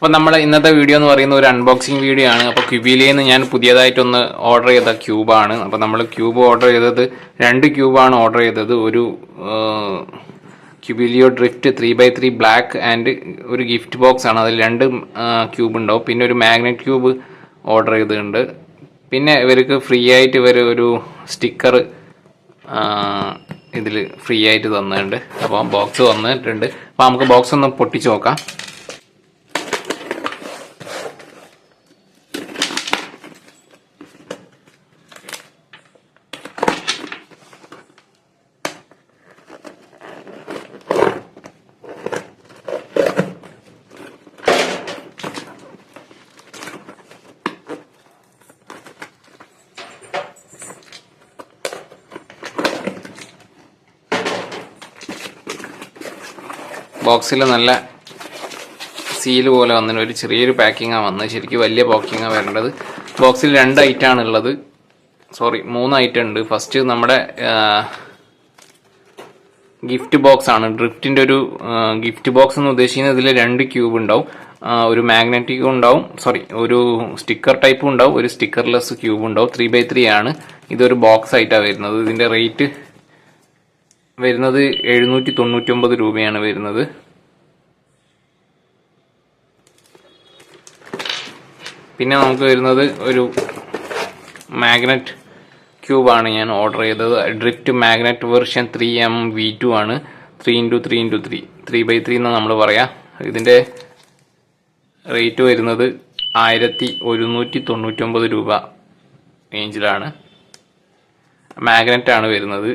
അപ്പോൾ നമ്മൾ ഇന്നത്തെ വീഡിയോ എന്ന് പറയുന്ന ഒരു അൺബോക്സിങ് വീഡിയോ ആണ്. അപ്പോൾ ക്യൂബിയിൽ നിന്ന് ഞാൻ പുതിയതായിട്ടൊന്ന് ഓർഡർ ചെയ്ത ക്യൂബാണ് അപ്പോൾ നമ്മൾ ക്യൂബ് ഓർഡർ ചെയ്തത് രണ്ട് ക്യൂബാണ് ഓർഡർ ചെയ്തത്. ഒരു ക്യൂബിലിയോ drift three by three black and ഒരു ഗിഫ്റ്റ് ബോക്സ് ആണ്. അതിൽ രണ്ട് ക്യൂബ് ഉണ്ടാവും. പിന്നെ ഒരു മാഗ്നറ്റ് ക്യൂബ് ഓർഡർ ചെയ്തിട്ടുണ്ട്. പിന്നെ ഇവർക്ക് ഫ്രീ ആയിട്ട് ഇവർ ഒരു സ്റ്റിക്കർ ഇതിൽ ഫ്രീ ആയിട്ട് തന്നിട്ടുണ്ട്. അപ്പോൾ ബോക്സ് തന്നിട്ടുണ്ട് അപ്പോൾ നമുക്ക് ബോക്സ് ഒന്ന് പൊട്ടിച്ച് നോക്കാം. ബോക്സിൽ നല്ല സീൽ പോലെ വന്നതിന് ഒരു ചെറിയൊരു പാക്കിങ്ങാണ് വന്നത്. ശരിക്കും വലിയ പാക്കിങ്ങാണ് വരേണ്ടത്. ബോക്സിൽ രണ്ട് ഐറ്റമാണ് ഉള്ളത് സോറി മൂന്ന് ഐറ്റം ഉണ്ട് ഫസ്റ്റ് നമ്മുടെ ഗിഫ്റ്റ് ബോക്സ് ആണ്. ഡ്രിഫ്റ്റിന്റെ ഒരു ഗിഫ്റ്റ് ബോക്സ് എന്ന് ഉദ്ദേശിക്കുന്നത് ഇതിൽ രണ്ട് ക്യൂബ് ഉണ്ടാവും. ഒരു മാഗ്നറ്റിക് ഉണ്ടാവും. സോറി ഒരു സ്റ്റിക്കർ ടൈപ്പും ഉണ്ടാവും. ഒരു സ്റ്റിക്കർലെസ് ക്യൂബ് ഉണ്ടാവും. ത്രീ ബൈ ത്രീ ആണ്. ഇതൊരു ബോക്സ് ആയിട്ടാണ് വരുന്നത്. ഇതിന്റെ റേറ്റ് വരുന്നത് എഴുന്നൂറ്റി തൊണ്ണൂറ്റി ഒമ്പത് രൂപയാണ് വരുന്നത്. പിന്നെ നമുക്ക് വരുന്നത് ഒരു മാഗ്നറ്റ് ക്യൂബാണ് ഞാൻ ഓർഡർ ചെയ്തത്. Drift magnet version three M V two ആണ്. Three into three into three. Three by three എന്ന് നമ്മൾ പറയാം. ഇതിന്റെ റേറ്റ് വരുന്നത് ആയിരത്തി ഒരുന്നൂറ്റി തൊണ്ണൂറ്റൊമ്പത് രൂപ റേഞ്ചിലാണ്. മാഗ്നറ്റാണ് വരുന്നത്.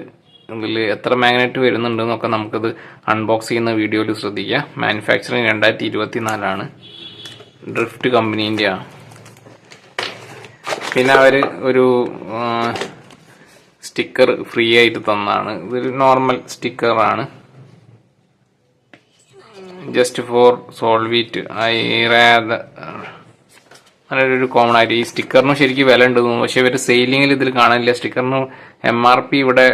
ഇതിൽ എത്ര മാഗ്നറ്റ് വരുന്നുണ്ട് എന്നൊക്കെ നമുക്കത് അൺബോക്സ് ചെയ്യുന്ന വീഡിയോയിൽ ശ്രദ്ധിക്കാം. മാനുഫാക്ചറിങ് രണ്ടായിരത്തി ഇരുപത്തി നാലാണ് ഡ്രിഫ്റ്റ് കമ്പനീന്റെ ആണ് പിന്നെ അവർ ഒരു സ്റ്റിക്കർ ഫ്രീ ആയിട്ട് തന്നാണ്. ഇതൊരു നോർമൽ സ്റ്റിക്കറാണ് ജസ്റ്റ് ഫോർ സോൾവീറ്റ് ഐ നല്ലൊരു കോമൺ ആയിട്ട്. ഈ സ്റ്റിക്കറിന് ശരിക്കും വില ഉണ്ട് പക്ഷെ ഇവർ സെയിലിങ്ങിൽ ഇതിൽ കാണാനില്ല. സ്റ്റിക്കറിന് എം ആർ പി ഇവിടെ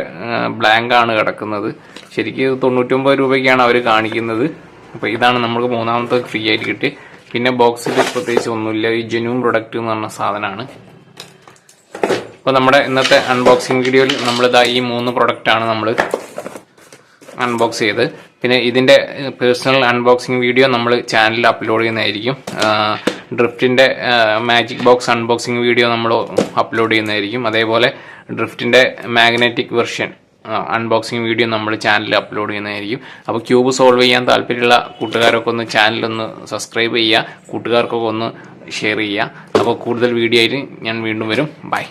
ബ്ലാങ്ക് ആണ് കിടക്കുന്നത്. ശരിക്കും തൊണ്ണൂറ്റൊമ്പത് രൂപയ്ക്കാണ് അവർ കാണിക്കുന്നത്. അപ്പോൾ ഇതാണ് നമുക്ക് മൂന്നാമത്തെ ഫ്രീ ആയിട്ട് കിട്ടി പിന്നെ ബോക്സിൽ പ്രത്യേകിച്ച് ഒന്നുമില്ല. ഈ ജെന്യൂൻ പ്രൊഡക്റ്റ് എന്ന് പറഞ്ഞ സാധനമാണ്. അപ്പോൾ നമ്മുടെ ഇന്നത്തെ അൺബോക്സിംഗ് വീഡിയോയിൽ നമ്മളിതാ ഈ മൂന്ന് പ്രൊഡക്റ്റാണ് നമ്മൾ അൺബോക്സ് ചെയ്ത് പിന്നെ ഇതിന്റെ പേഴ്സണൽ അൺബോക്സിംഗ് വീഡിയോ നമ്മൾ ചാനലിൽ അപ്ലോഡ് ചെയ്യുന്നതായിരിക്കും. ഡ്രിഫ്റ്റിന്റെ മാജിക് ബോക്സ് അൺബോക്സിങ് വീഡിയോ നമ്മൾ അപ്ലോഡ് ചെയ്യുന്നതായിരിക്കും. അതേപോലെ ഡ്രിഫ്റ്റിന്റെ മാഗ്നറ്റിക് വെർഷൻ അൺബോക്സിങ് വീഡിയോ നമ്മൾ ചാനലിൽ അപ്ലോഡ് ചെയ്യുന്നതായിരിക്കും. അപ്പോൾ ക്യൂബ് സോൾവ് ചെയ്യാൻ താല്പര്യമുള്ള കൂട്ടുകാരൊക്കെ ഒന്ന് ചാനലൊന്ന് സബ്സ്ക്രൈബ് ചെയ്യുക. കൂട്ടുകാർക്കൊക്കെ ഒന്ന് ഷെയർ ചെയ്യുക. അപ്പോൾ കൂടുതൽ വീഡിയോ ആയിട്ട് ഞാൻ വീണ്ടും വരും. ബൈ